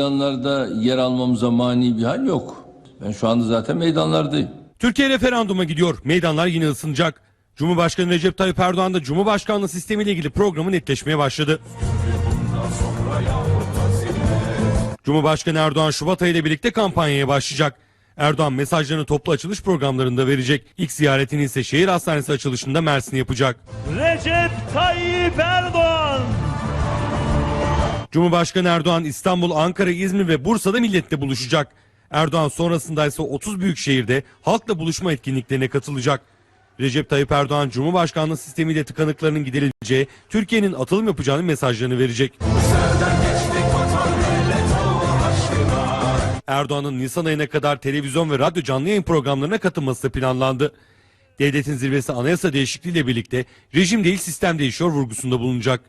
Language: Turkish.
meydanlarda yer almamıza mani bir hal yok. Ben şu anda zaten meydanlardayım. Türkiye referanduma gidiyor. Meydanlar yine ısınacak. Cumhurbaşkanı Recep Tayyip Erdoğan da Cumhurbaşkanlığı sistemiyle ilgili programı netleşmeye başladı. Cumhurbaşkanı Erdoğan Şubat ayı ile birlikte kampanyaya başlayacak. Erdoğan mesajlarını toplu açılış programlarında verecek. İlk ziyaretini ise şehir hastanesi açılışında Mersin yapacak. Recep Tayyip Erdoğan. Cumhurbaşkanı Erdoğan İstanbul, Ankara, İzmir ve Bursa'da milletle buluşacak. Erdoğan sonrasında ise 30 büyük şehirde halkla buluşma etkinliklerine katılacak. Recep Tayyip Erdoğan Cumhurbaşkanlığı sistemiyle tıkanıklarının giderileceği, Türkiye'nin atılım yapacağını mesajlarını verecek. Erdoğan'ın Nisan ayına kadar televizyon ve radyo canlı yayın programlarına katılması da planlandı. Devletin zirvesi anayasa değişikliğiyle birlikte rejim değil sistem değişiyor vurgusunda bulunacak.